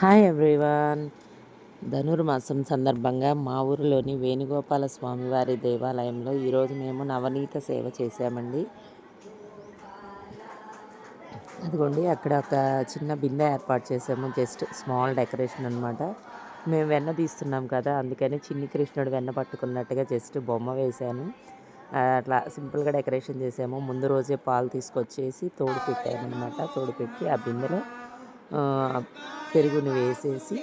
Hi everyone. ధనుర్మాసం సందర్భంగా మా ఊరిలోని వేణుగోపాల స్వామివారి దేవాలయంలో ఈరోజు మేము నవనీత సేవ చేశామండి. అదిగోండి అక్కడ ఒక చిన్న బిందె ఏర్పాటు చేసాము జస్ట్ స్మాల్ డెకరేషన్ అనమాట మేము వెన్న తీస్తున్నాం కదా అందుకని చిన్ని కృష్ణుడు వెన్న పట్టుకున్నట్టుగా జస్ట్ బొమ్మ వేశాను. అట్లా సింపుల్గా డెకరేషన్ చేసాము ముందు రోజే పాలు తీసుకొచ్చేసి తోడు పెట్టామన్నమాట. తోడు పెట్టి ఆ బిందెలో పెరుగుని వేసేసి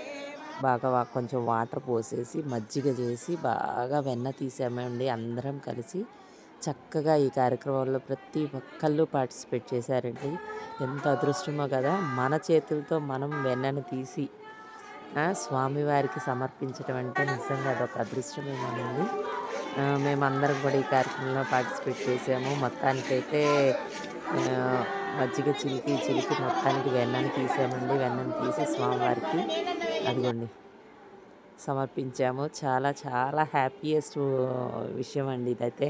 బాగా కొంచెం వాటర్ పోసేసి మజ్జిగ చేసి బాగా వెన్న తీసామండి. అందరం కలిసి చక్కగా ఈ కార్యక్రమంలో ప్రతి ఒక్కళ్ళు పార్టిసిపేట్ చేశారండి. ఎంత అదృష్టమో కదా! మన చేతులతో మనం వెన్నను తీసి స్వామివారికి సమర్పించడం అంటే నిజంగా అదొక అదృష్టమేమోనండి. ఆ, మేమందరం కూడా ఈ కార్యక్రమంలో పార్టిసిపేట్ చేసాము. మొత్తానికైతే మజ్జిగ చిలికి చిలికి మొత్తానికి వెన్నని తీసామండి. వెన్నని తీసి స్వామివారికి అదిగోండి. సమర్పించాము. చాలా చాలా హ్యాపీయెస్ట్ విషయం అండి ఇదైతే.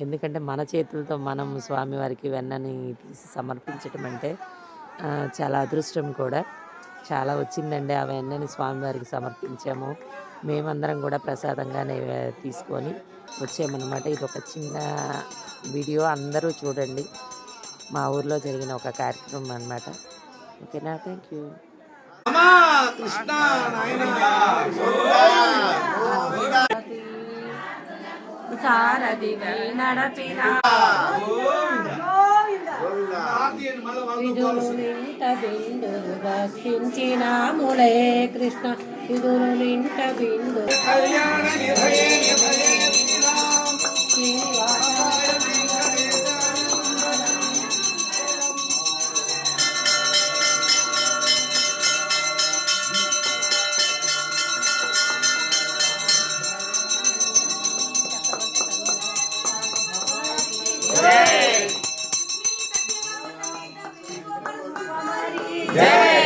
ఎందుకంటే మన చేతులతో మనం స్వామివారికి వెన్నని తీసి సమర్పించటం అంటే చాలా అదృష్టం కూడా. చాలా వచ్చిందండి ఆ వెన్నని స్వామివారికి సమర్పించాము. మేమందరం కూడా ప్రసాదంగానే తీసుకొని వచ్చామన్నమాట. ఇది ఒక చిన్న వీడియో అందరూ చూడండి. మా ఊర్లో జరిగిన ఒక కార్యక్రమం అన్నమాట. ఓకేనా? Thank you. కృష్ణ సారథివై నడపిన విధులు నింట బిందు కృష్ణ విధులు నింట బిందు కళ్యాణ Yay!